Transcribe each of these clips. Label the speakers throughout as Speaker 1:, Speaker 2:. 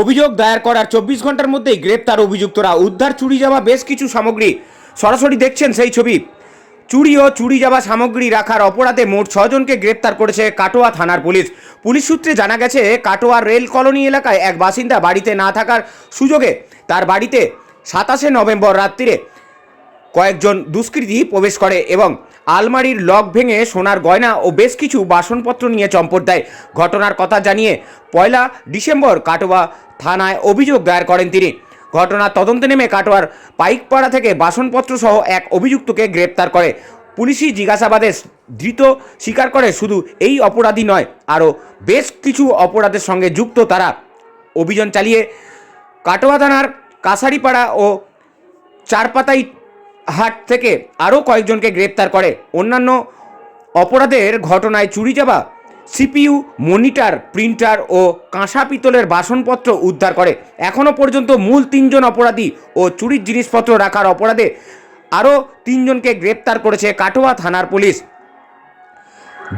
Speaker 1: অভিযোগ দায়ের করার চব্বিশ ঘণ্টার মধ্যেই গ্রেপ্তার অভিযুক্তরা। উদ্ধার, চুরি যাওয়া বেশ কিছু সামগ্রী। সরাসরি দেখছেন সেই ছবি। চুরি ও চুরি যাওয়া সামগ্রী রাখার অপরাধে মোট ছজনকে গ্রেপ্তার করেছে কাটোয়া থানার পুলিশ। পুলিশ সূত্রে জানা গেছে, কাটোয়া রেল কলোনি এলাকায় এক বাসিন্দা বাড়িতে না থাকার সুযোগে তার বাড়িতে সাতাশে নভেম্বর রাত্রিরে কয়েকজন দুষ্কৃতী প্রবেশ করে এবং আলমারির লক ভেঙে সোনার গয়না ও বেশ কিছু বাসনপত্র নিয়ে চম্পট দেয়। ঘটনার কথা জানিয়ে পয়লা ডিসেম্বর কাটোয়া থানায় অভিযোগ দায়ের করেন তিনি। ঘটনার তদন্তে নেমে কাটোয়ার পাইকপাড়া থেকে বাসনপত্র সহ এক অভিযুক্তকে গ্রেপ্তার করে। পুলিশি জিজ্ঞাসাবাদে ধৃত স্বীকার করে শুধু এই অপরাধী নয়, আরও বেশ কিছু অপরাধের সঙ্গে যুক্ত তারা। অভিযান চালিয়ে কাটোয়া থানার কাছারিপাড়া ও চারপাতাই হাট থেকে আরও কয়েকজনকে গ্রেপ্তার করে। অন্যান্য অপরাধের ঘটনায় চুরি যাওয়া সিপিইউ, মনিটর, প্রিন্টার ও কাঁসা পিতলের বাসনপত্র উদ্ধার করে। এখনও পর্যন্ত মূল তিনজন অপরাধী ও চুরির জিনিসপত্র রাখার অপরাধে আরও তিনজনকে গ্রেপ্তার করেছে কাটোয়া থানার পুলিশ।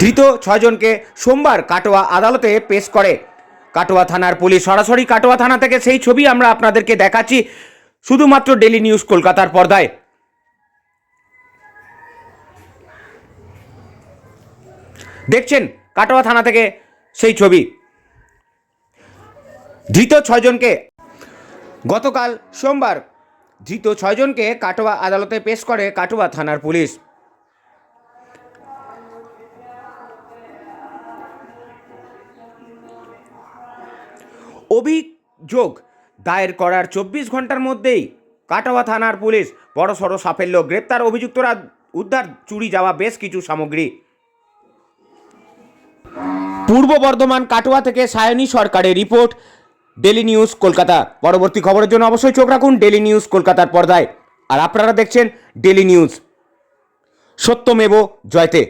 Speaker 1: ধৃত ছয়জনকে সোমবার কাটোয়া আদালতে পেশ করে কাটোয়া থানার পুলিশ। সরাসরি কাটোয়া থানা থেকে সেই ছবি আমরা আপনাদেরকে দেখাচ্ছি। শুধুমাত্র ডেলি নিউজ কলকাতার পর্দায়। দেখছেন কাটোয়া থানা থেকে সেই ছবি। ধৃত ছয়জনকে গতকাল সোমবার ধৃত ছয়জনকে কাটোয়া আদালতে পেশ করে কাটোয়া থানার পুলিশ। অভিযোগ দায়ের করার চব্বিশ ঘণ্টার মধ্যেই কাটোয়া থানার পুলিশ বড়সড় সাফল্য গ্রেপ্তার অভিযুক্তরা উদ্ধার চুরি যাওয়া বেশ কিছু সামগ্রী পূর্ব বর্ধমান কাটোয়া থেকে সায়নী সরকারের রিপোর্ট ডেলি নিউজ কলকাতা। পরবর্তী খবরের জন্য অবশ্যই চোখ রাখুন ডেলি নিউজ কলকাতার পর্দায়। আর আপনারা দেখছেন ডেলি নিউজ সত্যমেব জয়তে।